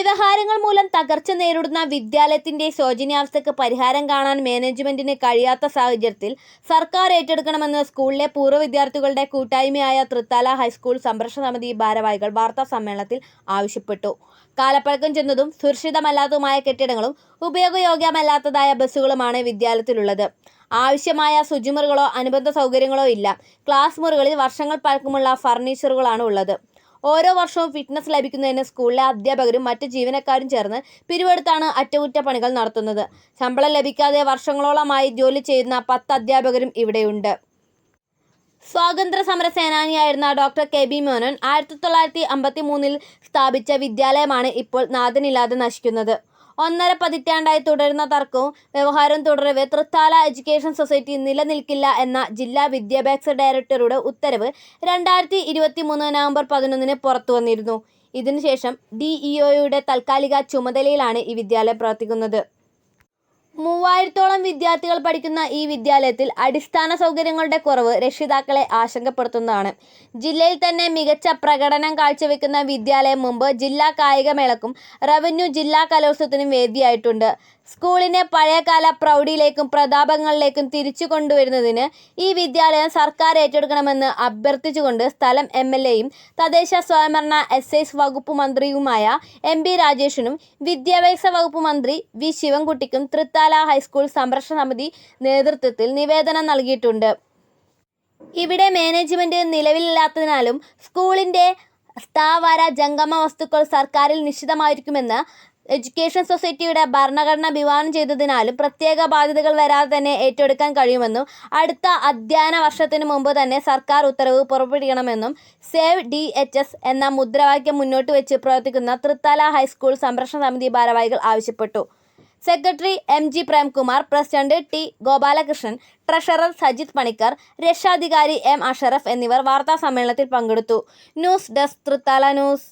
വ്യവഹാരങ്ങൾ മൂലം തകർച്ച നേരിടുന്ന വിദ്യാലയത്തിന്റെ ശോചനീയാവസ്ഥക്ക് പരിഹാരം കാണാൻ മാനേജ്മെന്റിന് കഴിയാത്ത സാഹചര്യത്തിൽ സർക്കാർ ഏറ്റെടുക്കണമെന്ന് സ്കൂളിലെ പൂർവ വിദ്യാർത്ഥികളുടെ കൂട്ടായ്മയായ തൃത്താല ഹൈസ്കൂൾ സംരക്ഷണ സമിതി ഭാരവാഹികൾ വാർത്താ സമ്മേളനത്തിൽ ആവശ്യപ്പെട്ടു. കാലപ്പഴക്കം ചെന്നതും സുരക്ഷിതമല്ലാത്തതുമായ കെട്ടിടങ്ങളും ഉപയോഗയോഗ്യമല്ലാത്തതായ ബസ്സുകളുമാണ് വിദ്യാലയത്തിലുള്ളത്. ആവശ്യമായ ശുചിമുറികളോ അനുബന്ധ സൗകര്യങ്ങളോ ഇല്ല. ക്ലാസ് മുറികളിൽ വർഷങ്ങൾ പഴക്കമുള്ള ഫർണിച്ചറുകളാണ് ഉള്ളത്. ഓരോ വർഷവും ഫിറ്റ്നസ് ലഭിക്കുന്നതിന് സ്കൂളിലെ അധ്യാപകരും മറ്റ് ജീവനക്കാരും ചേർന്ന് പിരിവെടുത്താണ് അറ്റകുറ്റപ്പണികൾ നടത്തുന്നത്. ശമ്പളം ലഭിക്കാതെ വർഷങ്ങളോളമായി ജോലി ചെയ്യുന്ന പത്ത് അധ്യാപകരും ഇവിടെയുണ്ട്. സ്വാതന്ത്ര്യ സമര സേനാനിയായിരുന്ന ഡോക്ടർ കെ ബി മേനോൻ ആയിരത്തി തൊള്ളായിരത്തി അമ്പത്തി മൂന്നിൽ സ്ഥാപിച്ച വിദ്യാലയമാണ് ഇപ്പോൾ നാഥനില്ലാതെ നശിക്കുന്നത്. ഒന്നര പതിറ്റാണ്ടായി തുടരുന്ന തർക്കവും വ്യവഹാരവും തുടരവെ തൃത്താല എഡ്യൂക്കേഷൻ സൊസൈറ്റി നിലനിൽക്കില്ല എന്ന ജില്ലാ വിദ്യാഭ്യാസ ഡയറക്ടറുടെ ഉത്തരവ് രണ്ടായിരത്തി ഇരുപത്തി മൂന്ന് നവംബർ പതിനൊന്നിന് പുറത്തു വന്നിരുന്നു. ഇതിനുശേഷം ഡി ഇ ഒയുടെ താൽക്കാലിക ചുമതലയിലാണ് ഈ വിദ്യാലയം പ്രവർത്തിക്കുന്നത്. മൂവായിരത്തോളം വിദ്യാർത്ഥികൾ പഠിക്കുന്ന ഈ വിദ്യാലയത്തിൽ അടിസ്ഥാന സൗകര്യങ്ങളുടെ കുറവ് രക്ഷിതാക്കളെ ആശങ്കപ്പെടുത്തുന്നതാണ്. ജില്ലയിൽ തന്നെ മികച്ച പ്രകടനം കാഴ്ചവെക്കുന്ന വിദ്യാലയം മുമ്പ് ജില്ലാ കായികമേളക്കും റവന്യൂ ജില്ലാ കലോത്സവത്തിനും വേദിയായിട്ടുണ്ട്. സ്കൂളിനെ പഴയകാല പ്രൗഢിയിലേക്കും പ്രതാപങ്ങളിലേക്കും തിരിച്ചു കൊണ്ടുവരുന്നതിന് ഈ വിദ്യാലയം സർക്കാർ ഏറ്റെടുക്കണമെന്ന് അഭ്യർത്ഥിച്ചുകൊണ്ട് സ്ഥലം എം എൽ എയും തദ്ദേശ സ്വയംഭരണ എസ് എസ് വകുപ്പ് മന്ത്രിയുമായ എം ബി രാജേഷിനും വിദ്യാഭ്യാസ വകുപ്പ് മന്ത്രി വി ശിവൻകുട്ടിക്കും തൃത്താല ഹൈസ്കൂൾ സംരക്ഷണ സമിതി നേതൃത്വത്തിൽ നിവേദനം നൽകിയിട്ടുണ്ട്. ഇവിടെ മാനേജ്മെന്റ് നിലവിലില്ലാത്തതിനാലും സ്കൂളിന്റെ സ്ഥാവര ജംഗമ വസ്തുക്കൾ സർക്കാരിൽ നിശ്ചിതമായിരിക്കുമെന്ന് എഡ്യൂക്കേഷൻ സൊസൈറ്റിയുടെ ഭരണഘടന വിവാഹം ചെയ്തതിനാലും പ്രത്യേക ബാധ്യതകൾ വരാതെ തന്നെ ഏറ്റെടുക്കാൻ കഴിയുമെന്നും അടുത്ത അധ്യയന വർഷത്തിനു മുമ്പ് തന്നെ സർക്കാർ ഉത്തരവ് പുറപ്പെടുവിക്കണമെന്നും സേവ് ഡി എച്ച് എസ് എന്ന മുദ്രാവാക്യം മുന്നോട്ട് വെച്ച് പ്രവർത്തിക്കുന്ന തൃത്താല ഹൈസ്കൂൾ സംരക്ഷണ സമിതി ഭാരവാഹികൾ ആവശ്യപ്പെട്ടു. Secretary M G Premkumar president T Gopalakrishnan treasurer Sajith Panicker രക്ഷാധികാരി എം അഷറഫ് എന്നിവർ വാർത്താ സമ്മേളനത്തിൽ പങ്കെടുത്തു. News desk Thrithala news.